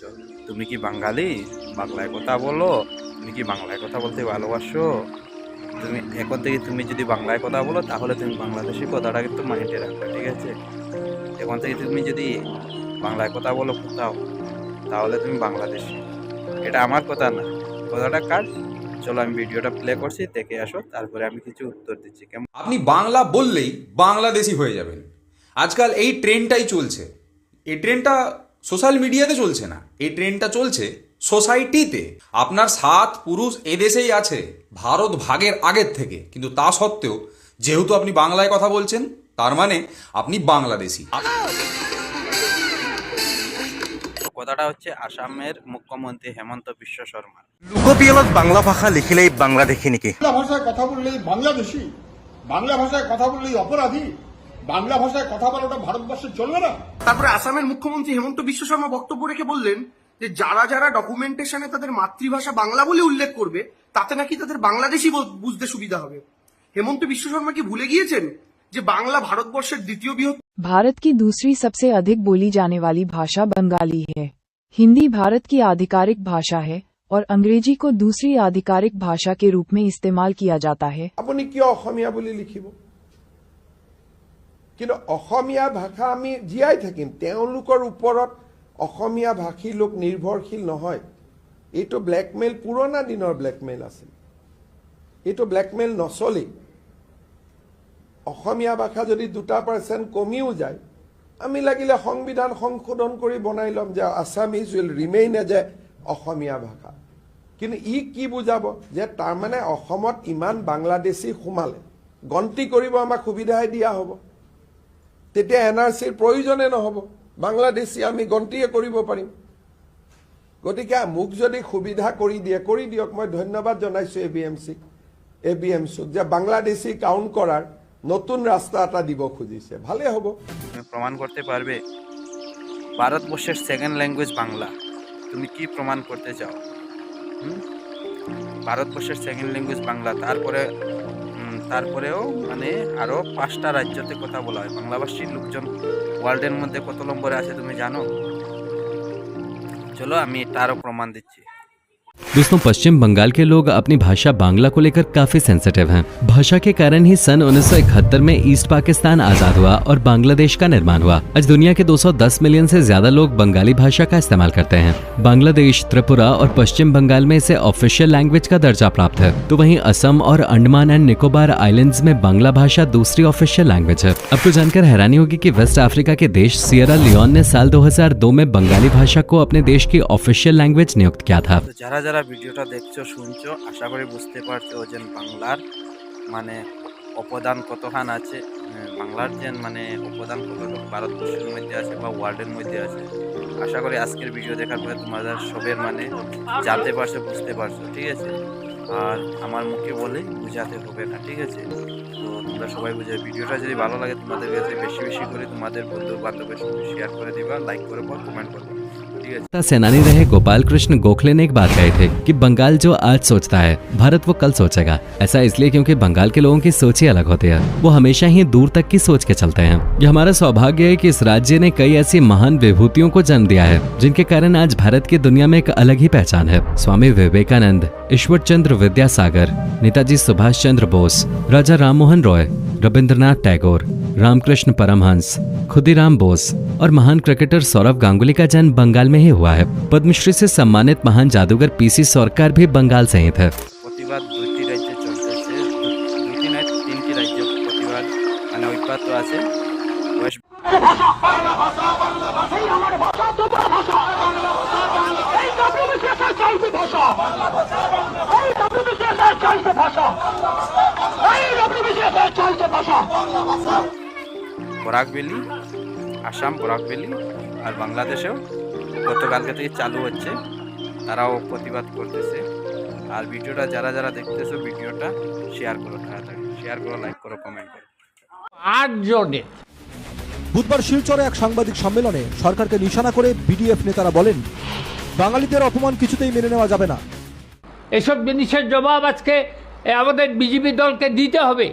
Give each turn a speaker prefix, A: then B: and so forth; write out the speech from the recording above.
A: করছ তুমি কি বাঙালি? বাংলায় কথা বলো। তুমি কি বাংলায় কথা বলতে ভালোবাসো? তুমি, এখন থেকে তুমি যদি বাংলায় কথা বলো, তাহলে তুমি বাংলাদেশি কথাটা কিন্তু মাইন্ডে রাখবে, ঠিক আছে? এখন থেকে তুমি যদি বাংলায় কথা বলো কোথাও, তাহলে তুমি বাংলাদেশি। এটা আমার কথা না। কথাটা কার? চলো আমি ভিডিওটা প্লে করছি, দেখে আসো, তারপরে আমি কিছু উত্তর দিচ্ছি। কেমন?
B: আপনি বাংলা বললেই বাংলাদেশি হয়ে যাবেন। আজকাল এই ট্রেনটাই চলছে। এই ট্রেনটা সোশ্যাল মিডিয়াতে চলছে না। এই ট্রেনটা চলছে সোসাইটিতে। আপনার সাত পুরুষ এদেশেই আছে ভারত ভাগের আগের থেকে। কিন্তু তা সত্ত্বেও যেহেতু আপনি বাংলায় কথা বলছেন তার মানে আপনি বাংলাদেশি।
A: কথাটা হচ্ছে আসামের মুখ্যমন্ত্রী হেমন্ত বিশ্ব শর্মা।
C: লোকপিয়লত বাংলা ভাষা লিখিলেই বাংলাদেশী নেকি।
D: বাংলা ভাষায় কথা বললেই বাংলাদেশি বাংলা ভাষায় কথা বললেই অপরাধী। বাংলা ভাষায় কথা বলাটা ভারতবর্ষে চলবে না
E: তারপরে আসামের মুখ্যমন্ত্রী হেমন্ত বিশ্ব শর্মা বক্তব্য রেখে বললেন যে যারা যারা ডকুমেন্টেশনে তাদের মাতৃভাষা বাংলা বলে উল্লেখ করবে তাতে নাকি তাদের বাংলাদেশি বল- বুঝতে সুবিধা হবে হেমন্ত বিশ্ব শর্মা কি ভুলে গিয়েছেন যে বাংলা ভারতবর্ষের দ্বিতীয় বৃহৎ
F: भारत की दूसरी सबसे अधिक बोली जाने वाली भाषा बंगाली है हिंदी भारत की आधिकारिक भाषा है और अंग्रेजी को दूसरी आधिकारिक भाषा के रूप में इस्तेमाल किया जाता है
G: আপুনি কিয় অসমীয়া বুলি লিখিব কিন্তু অসমীয়া ভাষা আমি জীয়াই থাকিম তেওঁলোকৰ ওপৰত অসমীয়া ভাষী লোক নিৰ্ভৰশীল নহয়। এইটো ব্লেকমেইল পুৰণা দিনৰ ব্লেকমেইল আছিল। এইটো ব্লেকমেইল নচলেই। অসমীয়া ভাষা যদি দুটা পাৰ্চেণ্ট কমিও যায় আমি লাগিলে সংবিধান সংশোধন কৰি বনাই ল'ম যে Assamese will remain as a Asomiya ভাষা। কিন্তু ই কি বুজাব? যে তাৰমানে অসমত ইমান বাংলাদেশী সোমালে। গন্তি কৰিব আমাক সুবিধাই দিয়া হ'ব। তেতিয়া এন আৰ চিৰ প্ৰয়োজনে নহ'ব। বাংলাদেশী আমি গন্তিয়ে কৰিব পাৰিম। গতিকে মোক যদি সুবিধা কৰি দিয়ে, কৰি দিয়ক, মই ধন্যবাদ জনাইছোঁ এ বি এম চিক, এ বি এম চিক, যে বাংলাদেশী কাউণ্ট কৰাৰ নতুন ৰাস্তা এটা দিব খুজিছে। ভালেই হ'ব।
A: তুমি প্রমাণ করতে পারবে ভারতবর্ষের সেকেন্ড ল্যাঙ্গুয়েজ বাংলা। তুমি কি প্রমাণ করতে চাও? ভারতবর্ষের সেকেন্ড ল্যাঙ্গুয়েজ বাংলা তারপরে তারপরেও মানে আরও পাঁচটা রাজ্যতে কথা বলা হয়। বাংলাভাষীর লোকজন ওয়ার্ল্ডের মধ্যে কত নম্বরে আছে তুমি জানো? চলো আমি তারও প্রমাণ দিচ্ছি।
H: दोस्तों, पश्चिम बंगाल के लोग अपनी भाषा बांग्ला को लेकर काफ़ी सेंसिटिव हैं। भाषा के कारण ही सन 1971 में ईस्ट पाकिस्तान आज़ाद हुआ और बांग्लादेश का निर्माण हुआ। आज दुनिया के 210 मिलियन से ज़्यादा लोग बंगाली भाषा का इस्तेमाल करते हैं। बांग्लादेश, त्रिपुरा और पश्चिम बंगाल में इसे ऑफिशियल लैंग्वेज का दर्जा प्राप्त है। तो वही असम और अंडमान एंड निकोबार आइलैंड्स में बांग्ला भाषा दूसरी ऑफिशियल लैंग्वेज है। आपको जानकर हैरानी होगी की वेस्ट अफ्रीका के देश सियरा लियोन ने साल 2002 में बंगाली भाषा को अपने देश की ऑफिशियल लैंग्वेज नियुक्त किया था।
A: তো যারা ভিডিওটা দেখছ, শুনছো, আশা করি বুঝতে পারছ যে বাংলার মানে অবদান কতখান আছে। বাংলার যে মানে অবদান কতটুকু ভারতবর্ষের মধ্যে আছে বা ওয়ার্ল্ডের মধ্যে আছে। আশা করি আজকের ভিডিও দেখার পরে তোমাদের সবের মানে জানতে পারছ, বুঝতে পারছ, ঠিক আছে? আর আমার মুখে বলে বোঝাতে হবে না, ঠিক আছে? তো তোমরা সবাই বুঝে, ভিডিওটা যদি ভালো লাগে তোমাদের কাছে বেশি বেশি করে তোমাদের বন্ধু বান্ধবের সঙ্গে শেয়ার করে দিবা লাইক করে পর কমেন্ট করবে
H: है सेनानी रहे गोपाल कृष्ण गोखले ने एक बात कही थी कि बंगाल जो आज सोचता है, भारत वो कल सोचेगा। ऐसा इसलिए क्योंकि बंगाल के लोगों की सोच ही अलग होती है। वो हमेशा ही दूर तक की सोच के चलते हैं। ये हमारा सौभाग्य है कि इस राज्य ने कई ऐसी महान विभूतियों को जन्म दिया है, जिनके कारण आज भारत की दुनिया में एक अलग ही पहचान है। स्वामी विवेकानंद ईश्वर चंद्र विद्यासागर, नेताजी सुभाष चंद्र बोस, राजा राम मोहन रॉय रविंद्रनाथ टैगोर रामकृष्ण परमहंस खुदीराम बोस और महान क्रिकेटर सौरव गांगुली का जन्म बंगाल में ही हुआ है पद्मश्री से सम्मानित महान जादूगर पीसी सरकार भी बंगाल से ही थे
A: প্রতিবাদ দুইটি রাজ্যে চলতেছে দু- ভ্যালি আসাম বরাক ভ্যালি আর বাংলাদেশেও গতকালকে থেকে চালু হচ্ছে। তারাও প্রতিবাদ করতেছে। আর ভিডিওটা যারা যারা দেখতেছো ভিডিওটা শেয়ার করো তাড়াতাড়ি। শেয়ার করো লাইক করো কমেন্ট করো।
I: বুধবার শিলচরে এক সাংবাদিক সম্মেলনে সরকারকে নিশানা করে বিডিএফ নেতারা বলেন বাঙালিদের অপমান কিছুতেই মেনে নেওয়া যাবে না।
J: এসব জিনিসের জবাব আজকে এ, আমাদের বিজেপি দলকে দিতে হবে।